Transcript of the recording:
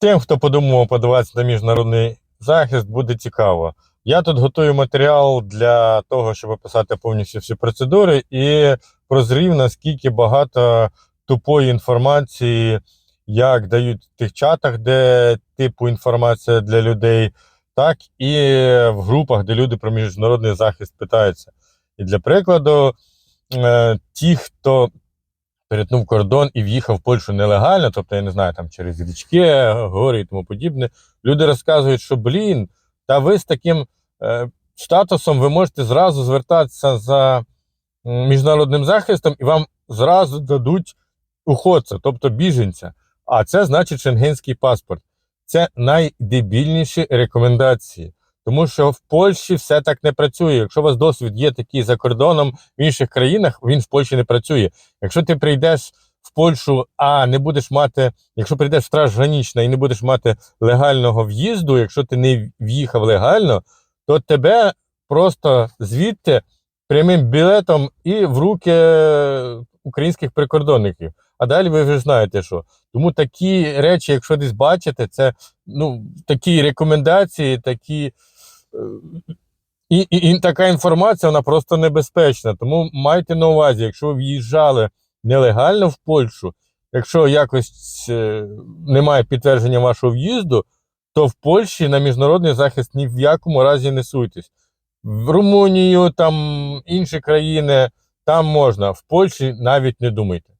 Тим, хто подумав подаватися на міжнародний захист, буде цікаво. Я тут готую матеріал для того, щоб описати повністю всі процедури і прозрів, наскільки багато тупої інформації, як дають в тих чатах, де типу інформація для людей, так і в групах, де люди про міжнародний захист питаються. І для прикладу, е, ті, хто перетнув кордон і в'їхав в Польщу нелегально, тобто, я не знаю, там через річки, гори і тому подібне, люди розказують, що блін, та ви з таким е, статусом ви можете зразу звертатися за міжнародним захистом, і вам зразу дадуть уходця, тобто біженця. А це значить шенгенський паспорт. Це найдебільніші рекомендації. Тому що в Польщі все так не працює. Якщо у вас досвід є такий за кордоном в інших країнах, він в Польщі не працює. Якщо ти прийдеш в Польщу, а не будеш мати, якщо прийдеш в страж гранічна і не будеш мати легального в'їзду, якщо ти не в'їхав легально, то тебе просто звідти прямим білетом і в руки українських прикордонників. А далі ви вже знаєте, що. Тому такі речі, якщо десь бачите, це ну, такі рекомендації, такі. Е, І, і, і така інформація вона просто небезпечна. Тому майте на увазі, якщо ви в'їжджали нелегально в Польщу, якщо якось е, немає підтвердження вашого в'їзду, то в Польщі на міжнародний захист ні в якому разі не суйтесь. В Румунію, там інші країни, там можна, в Польщі навіть не думайте.